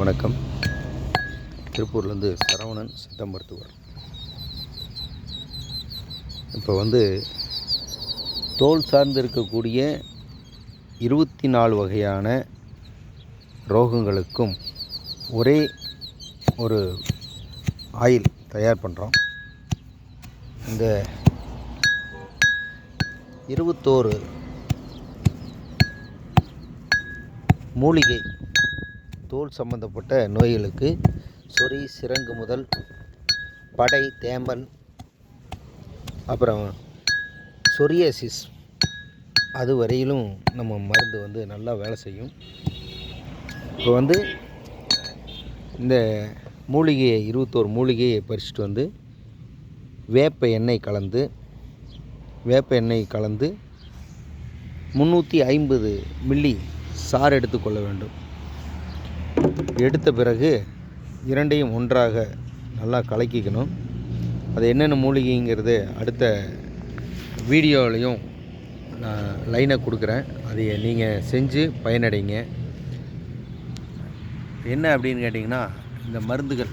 வணக்கம். திருப்பூர்லேருந்து சரவணன் சித்த மருத்துவர். இப்போ வந்து தோல் சார்ந்து இருக்கக்கூடிய இருபத்தி நாலு வகையான ரோகங்களுக்கும் ஒரே ஒரு ஆயில் தயார் பண்ணுறோம் இந்த இருபத்தோரு மூலிகை தோல் சம்பந்தப்பட்ட நோய்களுக்கு சொறி சிறங்கு முதல் படை தேம்பன் அப்புறம் சொரியாசிஸ் அது வரையிலும் நம்ம மருந்து வந்து நல்லா வேலை செய்யும். இப்போ வந்து இந்த மூலிகையை இருபத்தோரு மூலிகையை பறிச்சுட்டு வந்து வேப்ப எண்ணெய் கலந்து வேப்ப எண்ணெய் கலந்து முந்நூற்றி ஐம்பது மில்லி சாறு எடுத்துக்கொள்ள வேண்டும். எடுத்த பிறகு இரண்டையும் ஒன்றாக நல்லா கலக்கிக்கணும். அது என்னென்ன மூலிகைங்கிறது அடுத்த வீடியோவிலையும் நான் லைனை கொடுக்குறேன். அதை நீங்கள் செஞ்சு பயனடைங்க. என்ன அப்படின்னு கேட்டிங்கன்னா இந்த மருந்துகள்.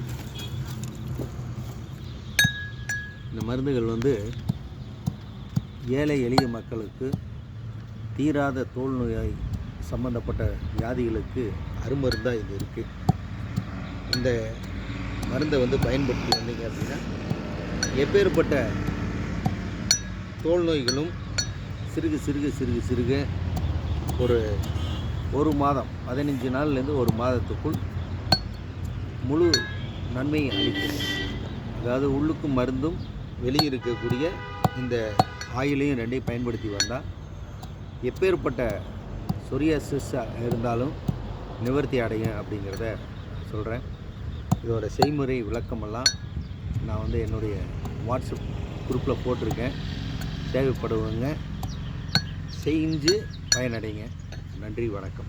இந்த மருந்துகள் வந்து ஏழை எளிய மக்களுக்கு தீராத தோல் நோயாய் சம்பந்தப்பட்ட வியாதிகளுக்கு அருமருந்தாக இது இருக்குது இந்த மருந்தை வந்து பயன்படுத்தி வந்தீங்க அப்படின்னா எப்பேற்பட்ட தோல் நோய்களும் சிறுகு சிறுகு சிறுகு சிறுக ஒரு ஒரு மாதம் பதினஞ்சு நாள்லேருந்து ஒரு மாதத்துக்குள் முழு நன்மையை அளிக்கும். அதாவது உள்ளுக்கும் மருந்தும் வெளியே இருக்கக்கூடிய இந்த ஆயிலையும் ரெண்டையும் பயன்படுத்தி வந்தால் எப்பேற்பட்ட சொரியாசிஸாக இருந்தாலும் நிவர்த்தி அடையும் அப்படிங்கிறத சொல்கிறேன் இதோட செய்முறை விளக்கமெல்லாம் நான் வந்து என்னுடைய வாட்ஸ்அப் குரூப்பில் போட்டிருக்கேன். தேவைப்படுவங்க செஞ்சு பயனடைங்க. நன்றி வணக்கம்.